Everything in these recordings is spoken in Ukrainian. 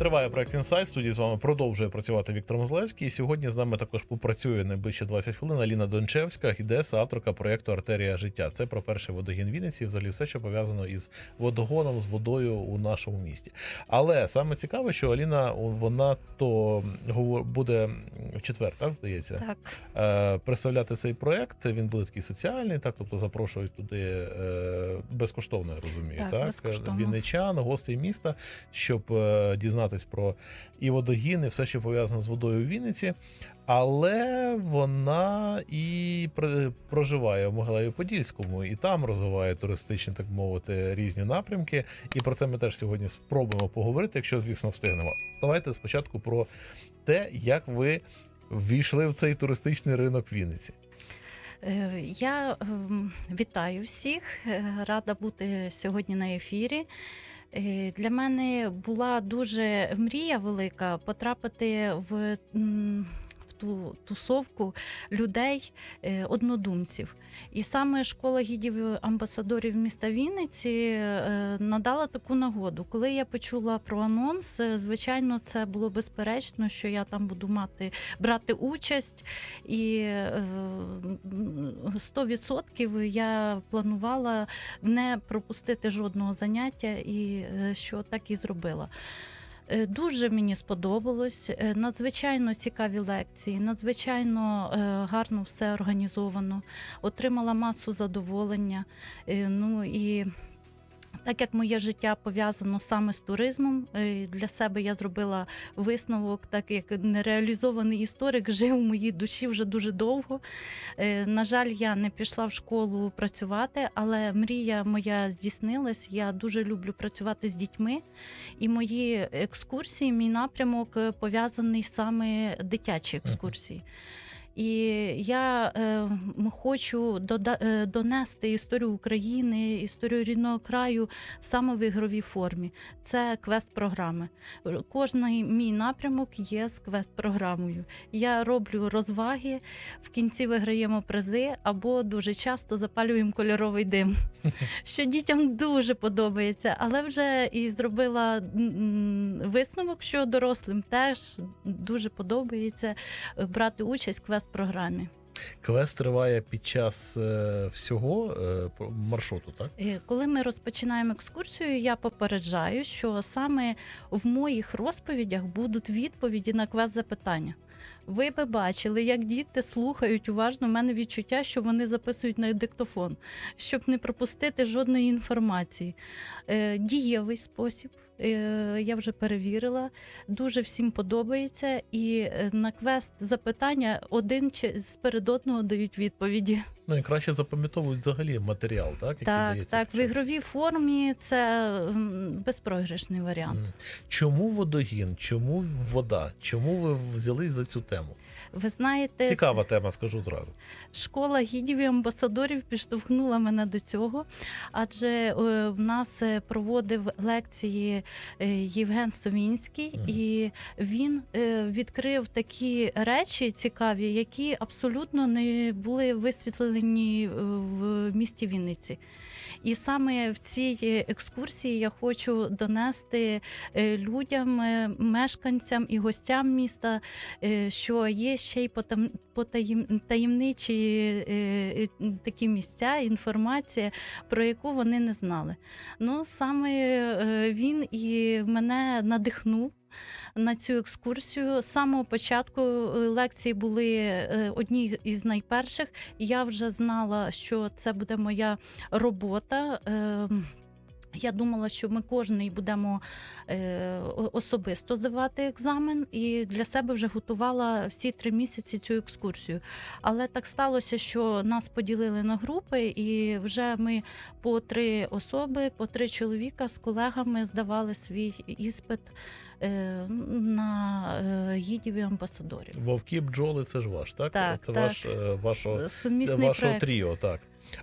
Триває проект інсайт. Студії з вами продовжує працювати Віктор Мозлевський. І сьогодні з нами також попрацює найближче 20 хвилин Аліна Дончевська, ідеса, авторка проєкту Артерія життя. Це про перший водогін Вінниці, і взагалі все, що пов'язано із водогоном, з водою у нашому місті. Але саме цікаве, що Аліна вона то буде в четвер, так здається, Так, е, представляти цей проект. Він буде такий соціальний, так тобто запрошують туди е, безкоштовно, я розумію. Так, Так, безкоштовно. вінничан, гостей міста, щоб е, дізнатись про і водогін, і все, що пов'язано з водою в Вінниці. Але вона і пр- проживає в Могилеві-Подільському, і там розвиває туристичні, так мовити, різні напрямки. І про це ми теж сьогодні спробуємо поговорити, якщо, звісно, встигнемо. Давайте спочатку про те, як ви ввійшли в цей туристичний ринок Вінниці. е, я ем, вітаю всіх. е, Рада бути сьогодні на ефірі. Е, Для мене була дуже мрія велика потрапити в ту тусовку людей, е, однодумців. І саме школа гідів амбасадорів міста Вінниці е, надала таку нагоду. Коли я почула про анонс, е, звичайно, це було безперечно, що я там буду мати брати участь. І е, 100% я планувала не пропустити жодного заняття, і що так і зробила. Е, Дуже мені сподобалось, е, надзвичайно цікаві лекції, надзвичайно е, гарно все організовано. Отримала масу задоволення. Ну і так як моє життя пов'язано саме з туризмом, е, для себе я зробила висновок, так як нереалізований історик жив у моїй душі вже дуже довго. Е, На жаль, я не пішла в школу працювати, але мрія моя здійснилась. Я дуже люблю працювати з дітьми, і мої екскурсії, мій напрямок е, пов'язаний саме дитячі екскурсії. І я е, хочу дода- е, донести історію України, історію рідного краю саме в ігровій формі. Це квест-програми. Кожний мій напрямок є з квест-програмою. Я роблю розваги, в кінці виграємо призи або дуже часто запалюємо кольоровий дим, що дітям дуже подобається. Але вже і зробила висновок, що дорослим теж дуже подобається е, брати участь в квест-програмі. Квест триває під час е, всього е, маршруту, так? Е, Коли ми розпочинаємо екскурсію, я попереджаю, що саме в моїх розповідях будуть відповіді на квест-запитання. Ви би бачили, як діти слухають уважно. У мене відчуття, що вони записують на диктофон, щоб не пропустити жодної інформації. Е, Дієвий спосіб, е, я вже перевірила. Дуже всім подобається. І е, на квест запитання один чи перед одного дають відповіді. Ну і краще запам'ятовують взагалі матеріал, так? Який Так, дається так, в ігровій формі це безпрограшний варіант. Чому водогін? Чому вода? Чому ви взялись за цю тему? Ви знаєте, Цікава тема, скажу зразу. школа гідів і амбасадорів підштовхнула мене до цього, адже е, в нас е, проводив лекції е, Євген Совінський, Мгм. і він відкрив такі речі цікаві, які абсолютно не були висвітлені в місті Вінниці. І саме в цій екскурсії я хочу донести людям, мешканцям і гостям міста, що є ще й потам- потаєм- таємничі е, е, такі місця, інформація, про яку вони не знали. Ну саме е, він і мене надихнув. На цю екскурсію з самого початку лекції були одні із найперших. Я вже знала, що це буде моя робота. Я думала, що ми кожний будемо е, особисто здавати екзамен, і для себе вже готувала всі три місяці цю екскурсію. Але так сталося, що нас поділили на групи, і вже ми по три особи, по три чоловіка з колегами здавали свій іспит е, на е, гідів і амбасадорів. Вовки, бджоли це ж ваш, так? Так, це так. ваш, е, вашо, вашого тріо, так.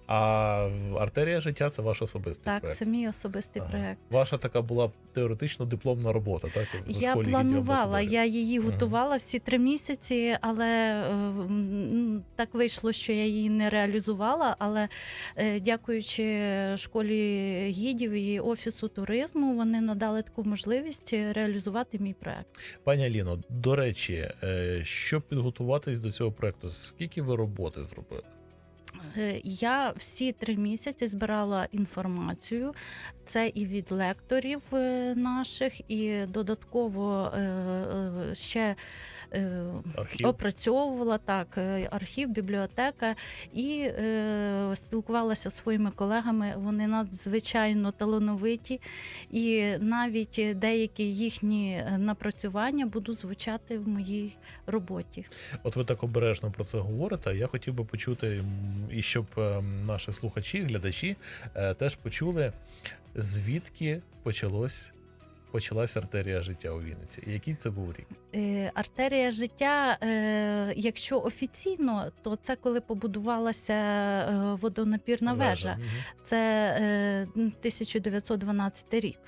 А артерія життя це ваш особистий Так, проект. це мій особистий Ага. проект. Ваша така була теоретично дипломна робота, так? в Я школі планувала, я її Ага. готувала всі три місяці, але е, так вийшло, що я її не реалізувала. Але е, дякуючи школі гідів і офісу туризму, вони надали таку можливість реалізувати мій проект. Пані Аліно, до речі, е, щоб підготуватись до цього проекту, скільки ви роботи зробили? Е, Я всі три місяці збирала інформацію. Це і від лекторів е, наших, і додатково е, ще Архів? опрацьовувала так архів, бібліотека і спілкувалася зі своїми колегами. Вони надзвичайно талановиті, і навіть деякі їхні напрацювання будуть звучати в моїй роботі. От ви так обережно про це говорите. Я хотів би почути, і щоб е, наші слухачі, глядачі е, теж почули, звідки почалось. Почалась артерія життя у Вінниці. Який це був рік? Е, Артерія життя, е, якщо офіційно, то це коли побудувалася водонапірна вежа. Мгм. Це е, 1912 рік.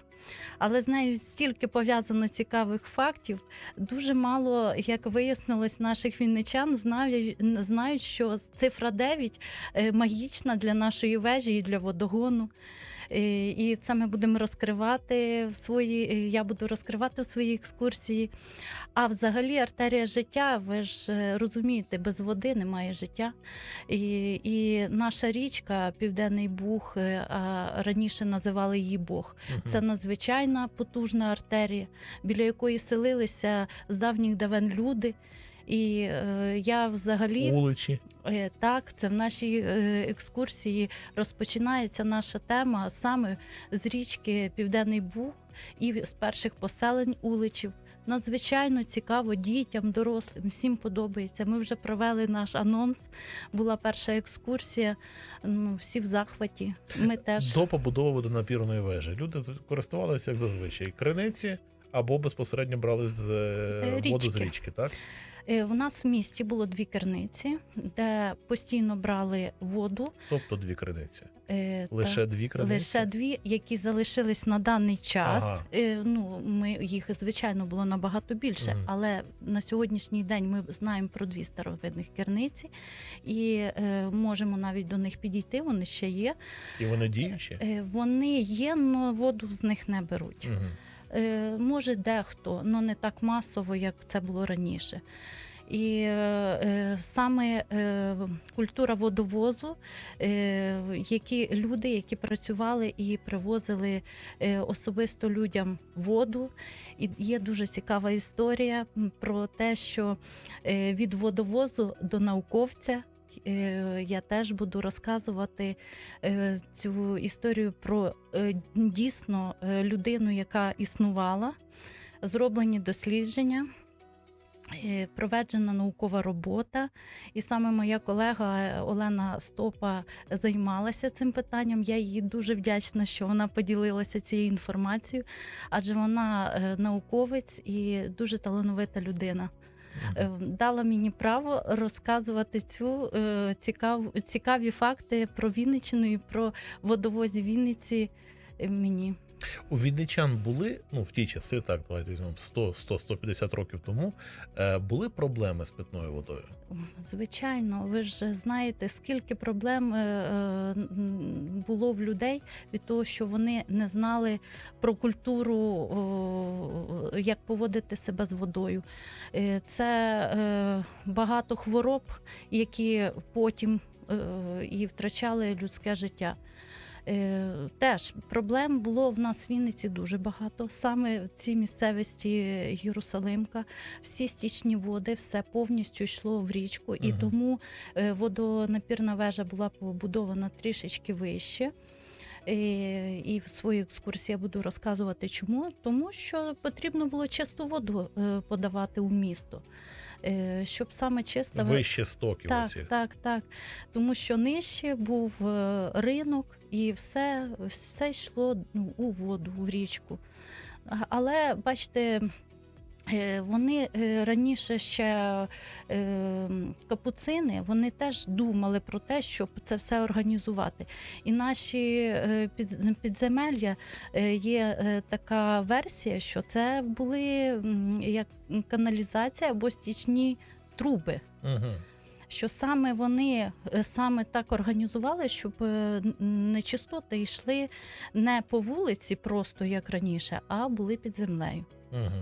Але з нею стільки пов'язано цікавих фактів. Дуже мало, як вияснилось, наших вінничан знають, знають, що цифра 9 е, магічна для нашої вежі і для водогону. Е, І це ми будемо розкривати в свої. е, Я буду розкривати в своїй екскурсії. А взагалі артерія життя, ви ж е, розумієте, без води немає життя. І, і наша річка Південний Буг, а раніше називали її Бог. Це надзвичайна потужна артерія, біля якої селилися з давніх давен люди. І е, я взагалі Уличі. Е, Так, це в нашій е, екскурсії розпочинається наша тема саме з річки Південний Буг і з перших поселень уличів. Надзвичайно цікаво дітям, дорослим, всім подобається. Ми вже провели наш анонс. Була перша екскурсія. Ну, всі в захваті. Ми теж До побудови водонапірної вежі. Люди користувалися як зазвичай криниці або безпосередньо брали з е, Е, воду з річки, так? Е, у нас в місті було дві керниці, де постійно брали воду. Тобто дві криниці. Е, Лише дві криниці. Лише дві, які залишились на даний час. Ага. Е, Ну, ми їх звичайно було набагато більше, Мгм. але на сьогоднішній день ми знаємо про дві старовинних керниці і е, можемо навіть до них підійти. Вони ще є. І вони діючі. Е, вони є, але воду з них не беруть. Мгм. Е, може, дехто, але не так масово, як це було раніше. І е, саме е, культура водовозу, е, які люди, які працювали і привозили е, особисто людям воду. І є дуже цікава історія про те, що е, від водовозу до науковця. Е, Я теж буду розказувати е, цю історію про е, дійсно людину, яка існувала, зроблені дослідження. Проведена наукова робота, і саме моя колега Олена Стопа займалася цим питанням. Я їй дуже вдячна, що вона поділилася цією інформацією, адже вона науковець і дуже талановита людина. Е. Дала мені право розказувати цю е, цікав, цікаві факти про Вінниччину і про водовозі Вінниці е, мені. У відничан були, ну в ті часи, так, давайте візьмемо 100, 100, 150 років тому, е, були проблеми з питною водою. Звичайно, ви ж знаєте, скільки проблем е, е, було в людей від того, що вони не знали про культуру, як поводити себе з водою. Це багато хвороб, які потім і втрачали людське життя. Е, Теж проблем було в нас в Вінниці дуже багато. Саме в цій місцевості Єрусалимка, всі стічні води, все повністю йшло в річку, і Мгм. тому е, водонапірна вежа була побудована трішечки вище. Е, І в своїй екскурсії я буду розказувати, чому. Тому що потрібно було чисту воду е, подавати у місто, Е, щоб саме чиста Вище стоків так, оцих. так, так. Тому що нижче був е, ринок, і все, все йшло ну, у воду, в річку. Але бачите, Е, Вони е, раніше ще е, капуцини, вони теж думали про те, щоб це все організувати. І наші підземелля є така версія, що це були як каналізація або стічні труби. Угу. Що саме вони е, саме так організували, щоб е, нечистоти йшли не по вулиці, просто як раніше, а були під землею. Угу.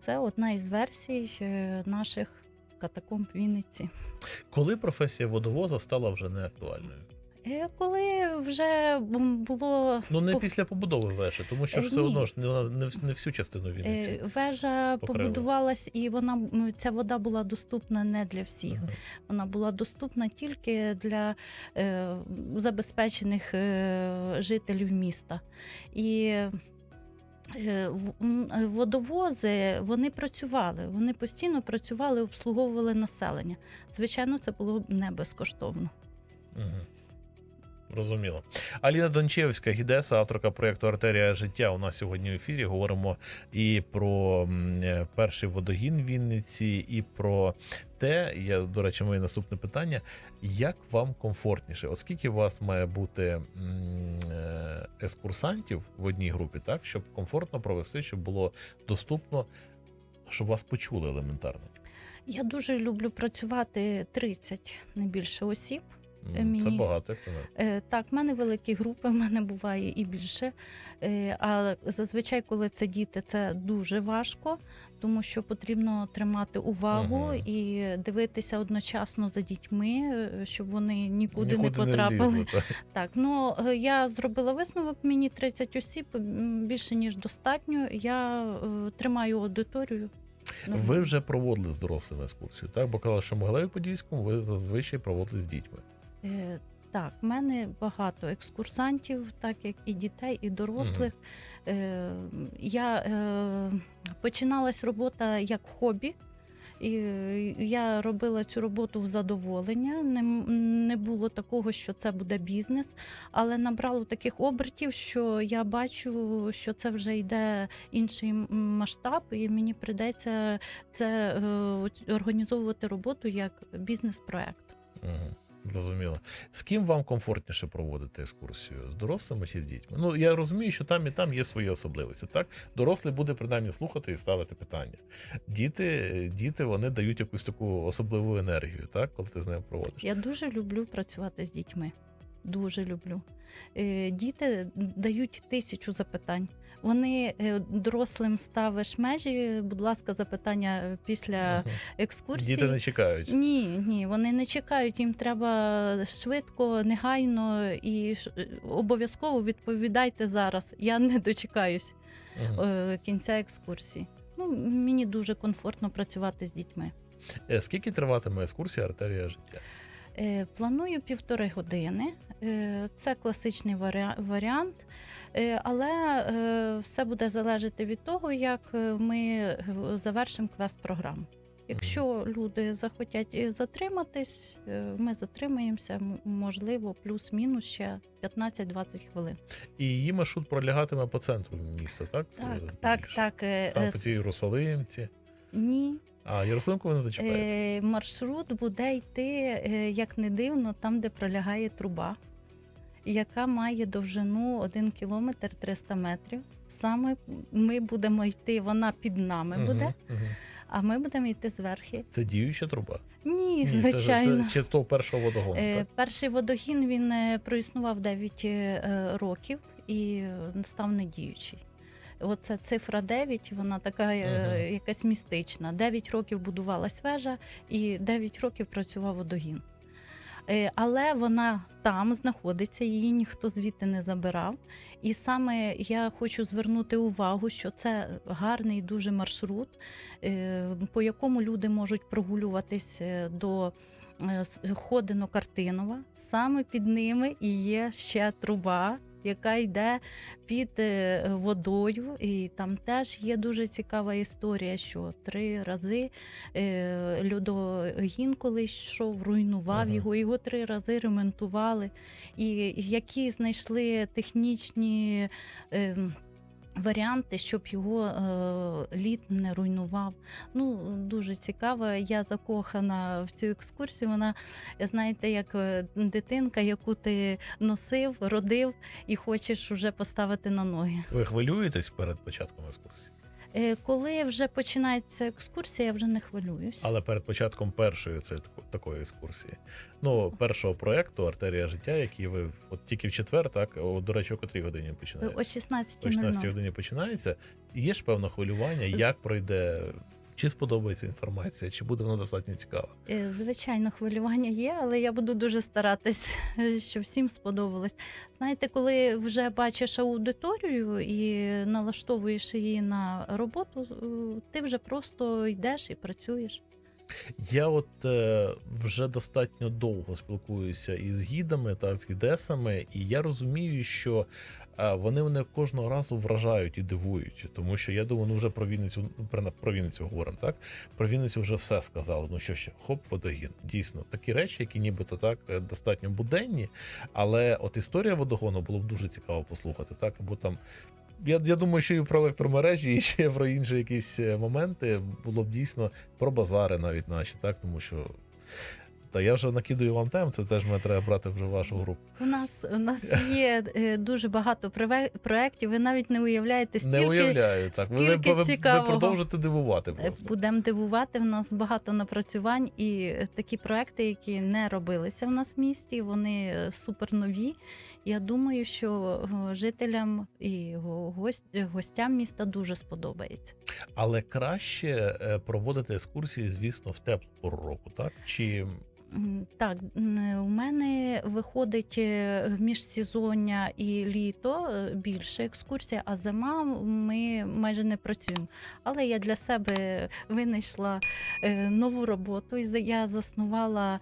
Це одна із версій е, наших катакомб Вінниці. Коли професія водовоза стала вже не актуальною? Е, Коли вже було Ну не після побудови вежі, тому що Е, все ні. одно ж не, не, всю частину Вінниці. е, вежа покрила. побудувалась, і вона ця вода була доступна не для всіх. Мгм. Вона була доступна тільки для е, забезпечених е, жителів міста. І водовози вони працювали, вони постійно працювали, обслуговували населення. Звичайно, це було не безкоштовно. Мгм. Розуміло. Аліна Дончевська, гідеса, авторка проєкту Артерія життя. У нас сьогодні в ефірі говоримо і про е, перший водогін Вінниці, і про те, я, до речі, моє наступне питання: як вам комфортніше? Оскільки у вас має бути е, ескурсантів в одній групі, так, щоб комфортно провести, щоб було доступно, щоб вас почули елементарно. Я дуже люблю працювати 30, не більше осіб. М, Це багато. Е, Так, в мене великі групи, в мене буває і більше. Е, А зазвичай, коли це діти, це дуже важко, тому що потрібно тримати увагу Мгм. і дивитися одночасно за дітьми, е, щоб вони нікуди, Нікуди не потрапили. лізли, так. так, ну е, я зробила висновок, мені 30 осіб більше ніж достатньо. Я е, тримаю аудиторію. Ну, Ви вже проводили з дорослими екскурсію, так? Бо казали, що в Могилеві Подільському ви зазвичай проводили з дітьми. Е, Так, в мене багато екскурсантів, так як і дітей, і дорослих. Е, Я е, починалась робота як хобі. І е, я робила цю роботу в задоволення. Не, не було такого, що це буде бізнес, але набрало таких обертів, що я бачу, що це вже йде інший масштаб, і мені прийдеться це е, організовувати роботу як бізнес-проект. Угу. Зрозуміло. З ким вам комфортніше проводити екскурсію? З дорослими чи з дітьми? Ну я розумію, що там і там є свої особливості. Так, дорослий буде принаймні слухати і ставити питання. Діти, діти вони дають якусь таку особливу енергію, так, коли ти з ними проводиш. Я дуже люблю працювати з дітьми. Дуже люблю. Е, Діти дають тисячу запитань. Вони е, дорослим ставиш межі, будь ласка, запитання е, після екскурсії. Діти не чекають. Ні, ні, вони не чекають, їм треба швидко, негайно і е, обов'язково відповідайте зараз. Я не дочекаюсь е, кінця екскурсії. Ну, мені дуже комфортно працювати з дітьми. Скільки триватиме екскурсія артерія життя? Е, Планую півтори години. Е, Це класичний варіант, Е, але все буде залежати від того, як ми завершимо квест-програму. Якщо люди захотять затриматись, ми затримаємося, можливо, плюс-мінус ще 15-20 хвилин. І її маршрут пролягатиме по центру міста, так? Так, так, так. Саме по цій Єрусалимці. Ні, А Єрусалимку ви не зачіпаєте? Е, маршрут буде йти, е, як не дивно, там, де пролягає труба, яка має довжину 1 кілометр 300 метрів. Саме ми будемо йти, вона під нами Мгм, буде, мгм. а ми будемо йти зверхи. Це діюча труба. Ні, Ні, це- звичайно. Це, ще того першого водогону. Е, так? Перший водогін він е, проіснував 9 е, років і е, став недіючий. Оця цифра 9, вона така Мгм. якась містична. 9 років будувалась вежа і 9 років працював водогін. Е, Але вона там знаходиться, її ніхто звідти не забирав. І саме я хочу звернути увагу, що це гарний дуже маршрут, е, по якому люди можуть прогулюватись до Ходино Картинова. Саме під ними і є ще труба, яка йде під е, водою. І там теж є дуже цікава історія, що три рази Людогін льодогін колись йшов, руйнував Ага. його, його три рази ремонтували. І які знайшли технічні. Варіанти, щоб його е, лід не руйнував. Ну, дуже цікаво. Я закохана в цю екскурсію. Вона, знаєте, як е, дитинка, яку ти носив, родив і хочеш вже поставити на ноги. Ви хвилюєтесь перед початком екскурсії? Е, коли вже починається екскурсія, я вже не хвилююсь. Але перед початком першої це такої екскурсії. Ну, першого проекту Артерія життя, який ви от тільки в четвер, так о, до речі, о котрій годині О 16 О 16 годині починається. Є ж певне хвилювання, як пройде, чи сподобається інформація, чи буде вона достатньо цікава. Е, Звичайно, хвилювання є, але я буду дуже старатись, щоб всім сподобалось. Знаєте, коли вже бачиш аудиторію і налаштовуєш її на роботу, ти вже просто йдеш і працюєш. Я от е, вже достатньо довго спілкуюся із гідами та з гідесами, і я розумію, що е, вони мене кожного разу вражають і дивують. Тому що я думаю, ну вже про Вінницю, про, про Вінницю говоримо, так? Про Вінницю вже все сказали. Ну що ще, хоп, водогін. Дійсно, такі речі, які нібито так е, достатньо буденні, але от історія водогону було б дуже цікаво послухати, так? Або там. Я, я думаю, що і про електромережі, і ще про інші якісь е, моменти було б дійсно про базари навіть наші, так тому що. Та я вже накидую вам тем, це теж мене треба брати вже в вашу групу. У нас у нас є е, дуже багато проєктів. Ви навіть не уявляєте, стільки Не уявляю так. Ви, ви, стільки ви, ви цікавого. продовжите дивувати Е, просто. Будемо дивувати. В нас багато напрацювань і такі проекти, які не робилися в нас в місті. Вони е, супер нові. Я думаю, що е, жителям і го- гостям міста дуже сподобається. Але краще е, проводити екскурсії, звісно, в теплу пору року, так? Чи Так, у мене виходить е, міжсезоння і літо е, більше екскурсія, а зима ми майже не працюємо. Але я для себе винайшла е, нову роботу. Я заснувала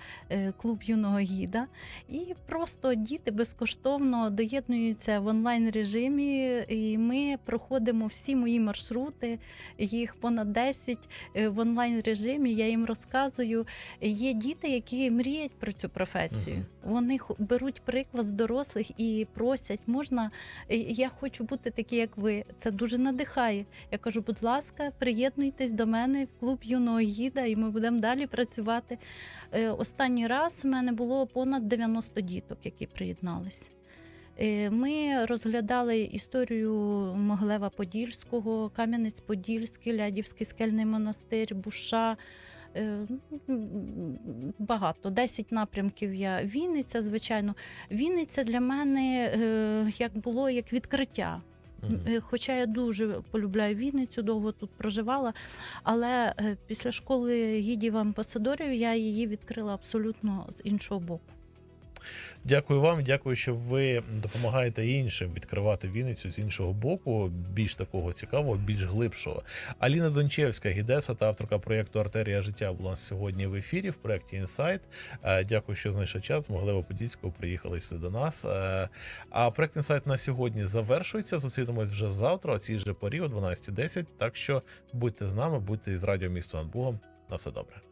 клуб юного гіда, і просто діти безкоштовно доєднуються в онлайн режимі. І ми проходимо всі мої маршрути, їх понад 10 е, в онлайн режимі. Я їм розказую. Є діти, які мріють про цю професію. Мгм. Вони хо- беруть приклад з дорослих і просять, можна, я хочу бути такі, як ви. Це дуже надихає. Я кажу, будь ласка, приєднуйтесь до мене в клуб юного гіда, і ми будемо далі працювати. Е, Останній раз в мене було понад 90 діток, які приєднались. Е, Ми розглядали історію Моглева Подільського, Кам'янець-Подільський, Лядівський скельний монастир, Буша. Е, м, Багато, 10 напрямків я. Вінниця, звичайно. Вінниця для мене е, як було як відкриття. Е, Хоча я дуже полюбляю Вінницю, довго тут проживала. Але після школи гідів амбасадорів я її відкрила абсолютно з іншого боку. Дякую вам, дякую, що ви допомагаєте іншим відкривати Вінницю з іншого боку, більш такого цікавого, більш глибшого. Аліна Дончевська, гідеса та авторка проєкту Артерія життя була сьогодні в ефірі в проєкті Інсайт. Е, Дякую, що знайшли час. Могилево Подільського приїхали сюди до нас. Е, А проєкт Інсайт на сьогодні завершується. Зустрінемось вже завтра, о цій же порі, о 12.10. Так що будьте з нами, будьте із радіо місто над Богом. На все добре.